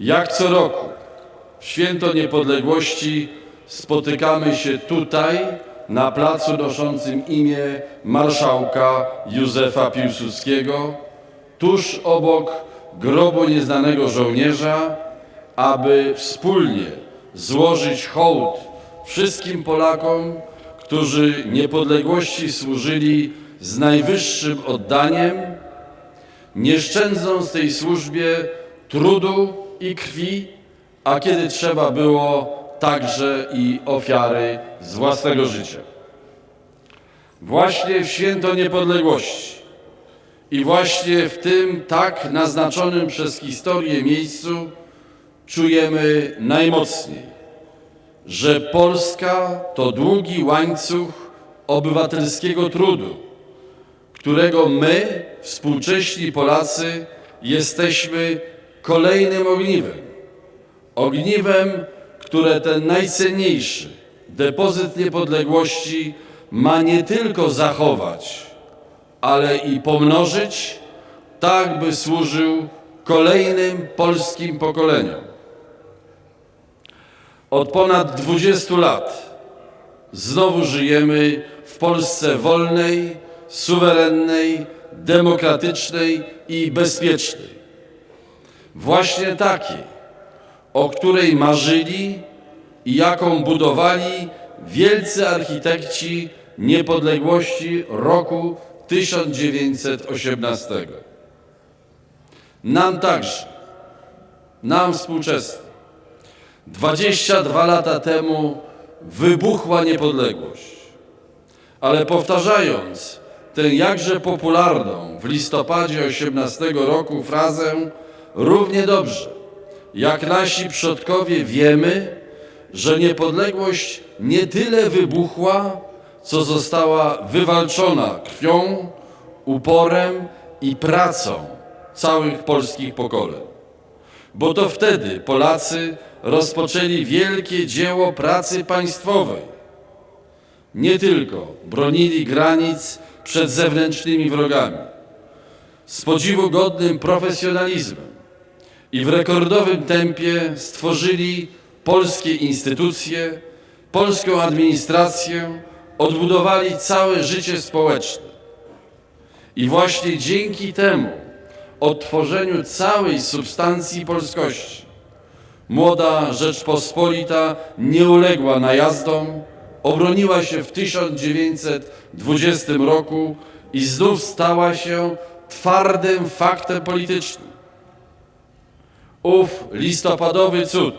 Jak co roku w Święto Niepodległości spotykamy się tutaj, na placu noszącym imię marszałka Józefa Piłsudskiego, tuż obok grobu nieznanego żołnierza, aby wspólnie złożyć hołd wszystkim Polakom, którzy niepodległości służyli z najwyższym oddaniem, nie szczędząc tej służbie trudu i krwi, a kiedy trzeba było także i ofiary z własnego życia. Właśnie w święto niepodległości i właśnie w tym tak naznaczonym przez historię miejscu czujemy najmocniej, że Polska to długi łańcuch obywatelskiego trudu, którego my, współcześni Polacy, jesteśmy kolejnym ogniwem. Ogniwem, które ten najcenniejszy depozyt niepodległości ma nie tylko zachować, ale i pomnożyć, tak by służył kolejnym polskim pokoleniom. Od ponad 20 lat znowu żyjemy w Polsce wolnej, suwerennej, demokratycznej i bezpiecznej. Właśnie takiej, o której marzyli i jaką budowali wielcy architekci niepodległości roku 1918. Nam także, nam współczesnym, 22 lata temu wybuchła niepodległość. Ale powtarzając tę jakże popularną w listopadzie 18 roku frazę, równie dobrze jak nasi przodkowie wiemy, że niepodległość nie tyle wybuchła, co została wywalczona krwią, uporem i pracą całych polskich pokoleń. Bo to wtedy Polacy rozpoczęli wielkie dzieło pracy państwowej. Nie tylko bronili granic przed zewnętrznymi wrogami, z podziwu godnym profesjonalizmem i w rekordowym tempie stworzyli polskie instytucje, polską administrację, odbudowali całe życie społeczne. I właśnie dzięki temu odtworzeniu całej substancji polskości młoda Rzeczpospolita nie uległa najazdom, obroniła się w 1920 roku i znów stała się twardym faktem politycznym. Ów listopadowy cud,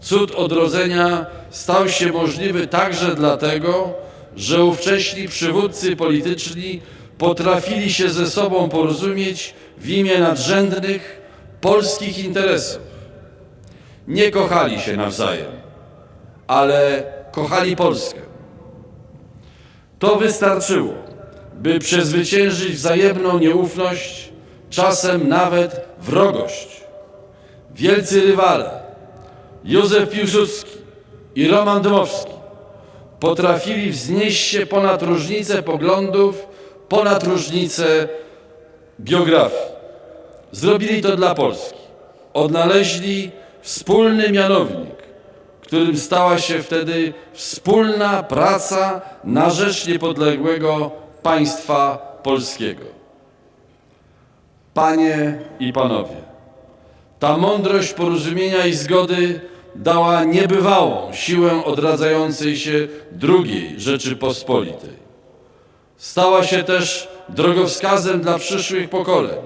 cud odrodzenia stał się możliwy także dlatego, że ówcześni przywódcy polityczni potrafili się ze sobą porozumieć w imię nadrzędnych polskich interesów. Nie kochali się nawzajem, ale kochali Polskę. To wystarczyło, by przezwyciężyć wzajemną nieufność, czasem nawet wrogość. Wielcy rywale Józef Piłsudski i Roman Dmowski potrafili wznieść się ponad różnice poglądów, ponad różnice biografii. Zrobili to dla Polski. Odnaleźli wspólny mianownik, którym stała się wtedy wspólna praca na rzecz niepodległego państwa polskiego. Panie i panowie, ta mądrość porozumienia i zgody dała niebywałą siłę odradzającej się drugiej Rzeczypospolitej. Stała się też drogowskazem dla przyszłych pokoleń.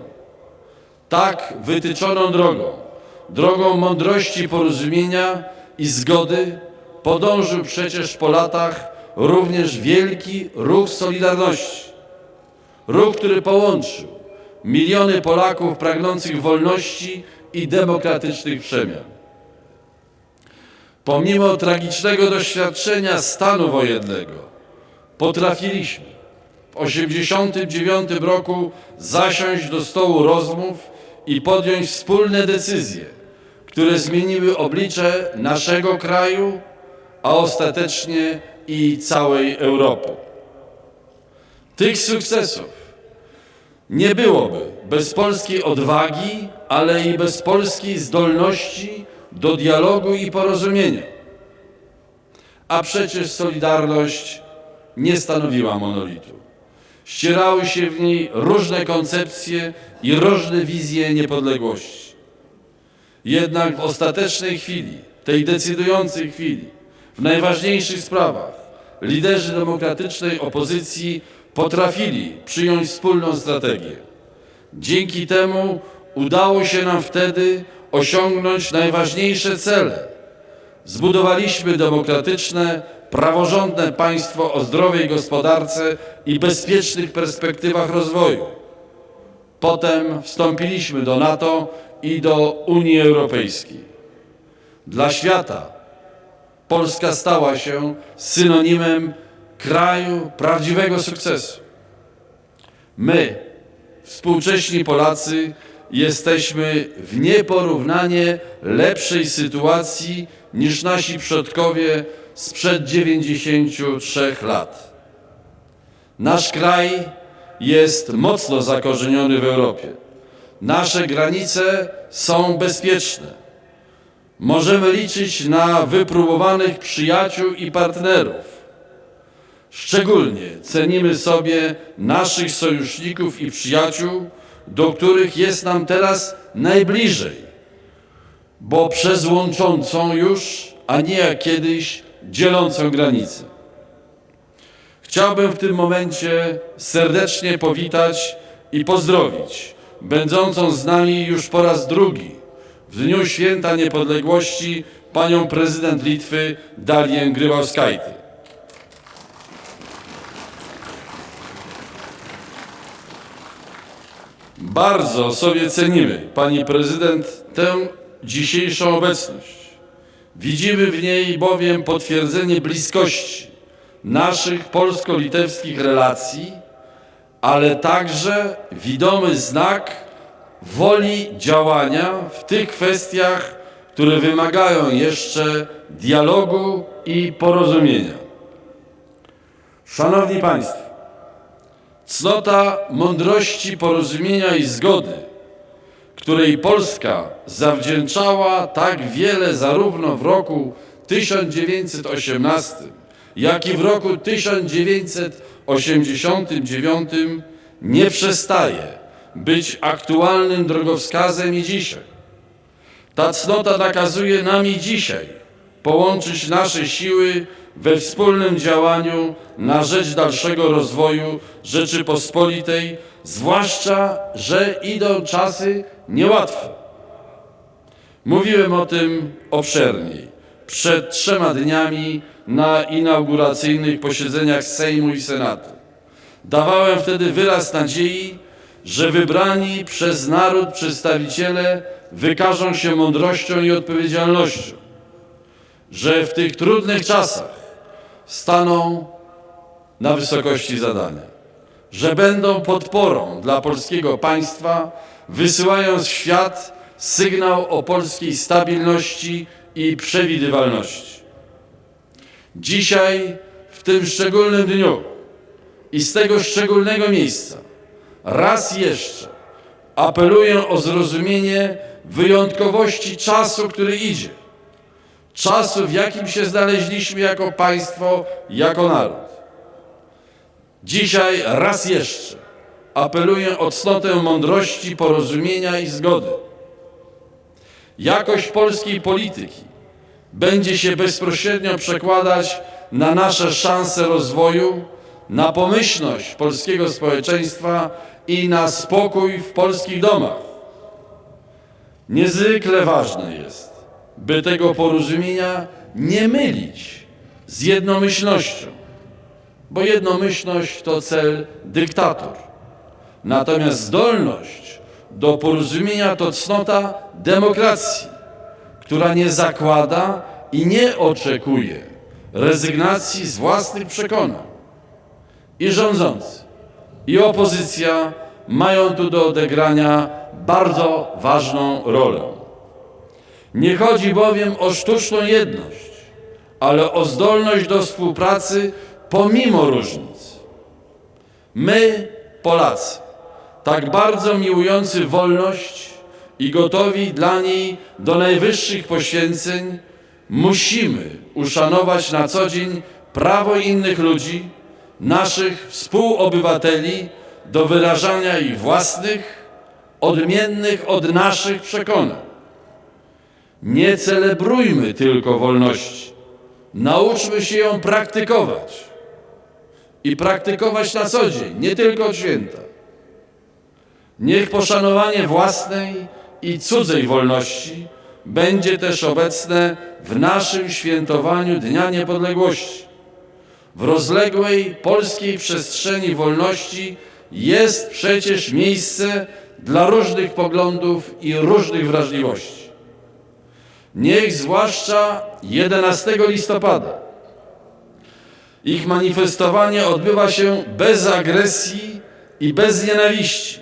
Tak wytyczoną drogą, drogą mądrości porozumienia i zgody podążył przecież po latach również wielki ruch Solidarności. Ruch, który połączył miliony Polaków pragnących wolności i demokratycznych przemian. Pomimo tragicznego doświadczenia stanu wojennego, potrafiliśmy w 1989 roku zasiąść do stołu rozmów i podjąć wspólne decyzje, które zmieniły oblicze naszego kraju, a ostatecznie i całej Europy. Tych sukcesów Nie byłoby bez polskiej odwagi, ale i bez polskiej zdolności do dialogu i porozumienia. A przecież Solidarność nie stanowiła monolitu. Ścierały się w niej różne koncepcje i różne wizje niepodległości. Jednak w ostatecznej chwili, tej decydującej chwili, w najważniejszych sprawach, liderzy demokratycznej opozycji potrafili przyjąć wspólną strategię. Dzięki temu udało się nam wtedy osiągnąć najważniejsze cele. Zbudowaliśmy demokratyczne, praworządne państwo o zdrowej gospodarce i bezpiecznych perspektywach rozwoju. Potem wstąpiliśmy do NATO i do Unii Europejskiej. Dla świata Polska stała się synonimem kraju prawdziwego sukcesu. My, współcześni Polacy, jesteśmy w nieporównanie lepszej sytuacji niż nasi przodkowie sprzed 93 lat. Nasz kraj jest mocno zakorzeniony w Europie. Nasze granice są bezpieczne. Możemy liczyć na wypróbowanych przyjaciół i partnerów. Szczególnie cenimy sobie naszych sojuszników i przyjaciół, do których jest nam teraz najbliżej, bo przez łączącą już, a nie jak kiedyś, dzielącą granicę. Chciałbym w tym momencie serdecznie powitać i pozdrowić będącą z nami już po raz drugi w Dniu Święta Niepodległości panią prezydent Litwy Dalię Grybauskajty. Bardzo sobie cenimy, pani prezydent, tę dzisiejszą obecność. Widzimy w niej bowiem potwierdzenie bliskości naszych polsko-litewskich relacji, ale także widomy znak woli działania w tych kwestiach, które wymagają jeszcze dialogu i porozumienia. Szanowni Państwo, cnota mądrości, porozumienia i zgody, której Polska zawdzięczała tak wiele zarówno w roku 1918, jak i w roku 1989, nie przestaje być aktualnym drogowskazem i dzisiaj. Ta cnota nakazuje nam i dzisiaj połączyć nasze siły we wspólnym działaniu na rzecz dalszego rozwoju Rzeczypospolitej, zwłaszcza, że idą czasy niełatwe. Mówiłem o tym obszerniej przed trzema dniami na inauguracyjnych posiedzeniach Sejmu i Senatu. Dawałem wtedy wyraz nadziei, że wybrani przez naród przedstawiciele wykażą się mądrością i odpowiedzialnością, że w tych trudnych czasach staną na wysokości zadania, że będą podporą dla polskiego państwa, wysyłając w świat sygnał o polskiej stabilności i przewidywalności. Dzisiaj, w tym szczególnym dniu i z tego szczególnego miejsca, raz jeszcze apeluję o zrozumienie wyjątkowości czasu, który idzie. Czasu, w jakim się znaleźliśmy jako państwo, jako naród. Dzisiaj raz jeszcze apeluję o cnotę mądrości, porozumienia i zgody. Jakość polskiej polityki będzie się bezpośrednio przekładać na nasze szanse rozwoju, na pomyślność polskiego społeczeństwa i na spokój w polskich domach. Niezwykle ważne jest, by tego porozumienia nie mylić z jednomyślnością, bo jednomyślność to cel dyktator. Natomiast zdolność do porozumienia to cnota demokracji, która nie zakłada i nie oczekuje rezygnacji z własnych przekonań. I rządzący, i opozycja mają tu do odegrania bardzo ważną rolę. Nie chodzi bowiem o sztuczną jedność, ale o zdolność do współpracy pomimo różnic. My, Polacy, tak bardzo miłujący wolność i gotowi dla niej do najwyższych poświęceń, musimy uszanować na co dzień prawo innych ludzi, naszych współobywateli do wyrażania ich własnych, odmiennych od naszych przekonań. Nie celebrujmy tylko wolności, nauczmy się ją praktykować i praktykować na co dzień, nie tylko od święta. Niech poszanowanie własnej i cudzej wolności będzie też obecne w naszym świętowaniu Dnia Niepodległości. W rozległej polskiej przestrzeni wolności jest przecież miejsce dla różnych poglądów i różnych wrażliwości. Niech zwłaszcza 11 listopada ich manifestowanie odbywa się bez agresji i bez nienawiści,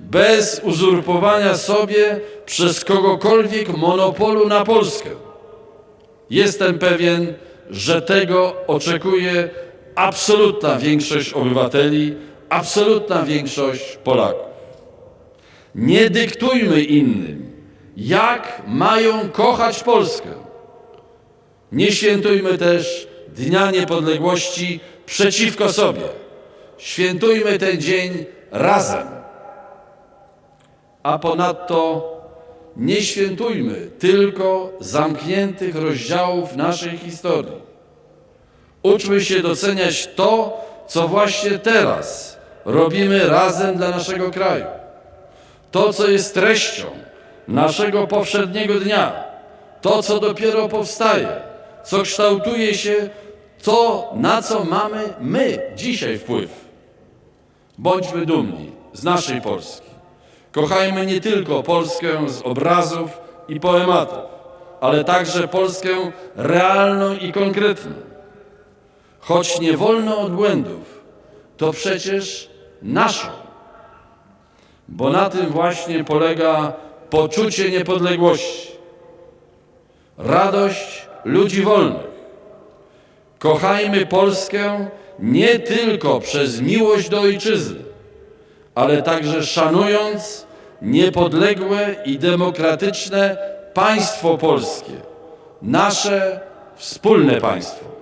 bez uzurpowania sobie przez kogokolwiek monopolu na Polskę. Jestem pewien, że tego oczekuje absolutna większość obywateli, absolutna większość Polaków. Nie dyktujmy innym, jak mają kochać Polskę. Nie świętujmy też Dnia Niepodległości przeciwko sobie. Świętujmy ten dzień razem. A ponadto nie świętujmy tylko zamkniętych rozdziałów naszej historii. Uczmy się doceniać to, co właśnie teraz robimy razem dla naszego kraju. To, co jest treścią naszego powszedniego dnia, to, co dopiero powstaje, co kształtuje się, to, na co mamy my dzisiaj wpływ. Bądźmy dumni z naszej Polski. Kochajmy nie tylko Polskę z obrazów i poematów, ale także Polskę realną i konkretną. Choć nie wolno od błędów, to przecież naszą. Bo na tym właśnie polega poczucie niepodległości, radość ludzi wolnych. Kochajmy Polskę nie tylko przez miłość do ojczyzny, ale także szanując niepodległe i demokratyczne państwo polskie, nasze wspólne państwo.